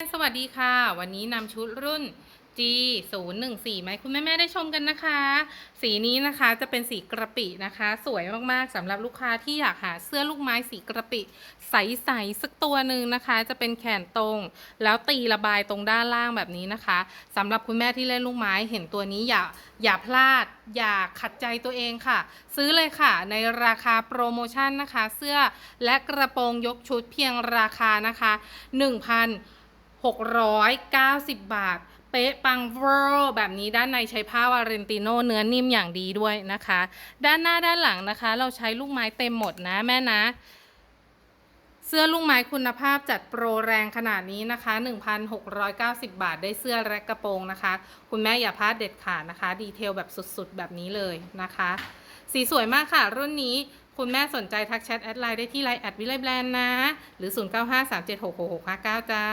สวัสดีค่ะ วันนี้นำชุดรุ่น G 0 1 4ไหมคุณแม่ๆได้ชมกันนะคะ สีนี้นะคะจะเป็นสีกระปินะคะ สวยมากๆสำหรับลูกค้าที่อยากหาเสื้อลูกไม้สีกระปิ ใสๆสักตัวหนึ่งนะคะ จะเป็นแขนตรง แล้วตีระบายตรงด้านล่างแบบนี้นะคะสำหรับคุณแม่ที่เล่นลูกไม้เห็นตัวนี้อย่าอย่าพลาด อย่าขัดใจตัวเองค่ะ ซื้อเลยค่ะ ในราคาโปรโมชั่นนะคะ เสื้อและกระโปรงยกชุดเพียงราคานะคะ 1,000 690 บาท เป๊ะปังเวอร์แบบนี้ด้านในใช้ผ้าวาเรนติโนเนื้อนิ่มอย่างดีด้วยนะคะ ด้านหน้าด้านหลังนะคะ เราใช้ลูกไม้เต็มหมดนะแม่นะ เสื้อลูกไม้คุณภาพจัดโปรแรงขนาดนี้นะคะ 1,690 บาทได้เสื้อและกระโปรงนะคะ คุณแม่อย่าพลาดเด็ดขาดนะคะ ดีเทลแบบสุดๆ แบบนี้เลยนะคะ สีสวยมากค่ะ รุ่นนี้คุณแม่สนใจทักแชทแอดไลน์ได้ที่ไลน์แอดวิไลแบรนด์นะ หรือ 0953766659 จ้า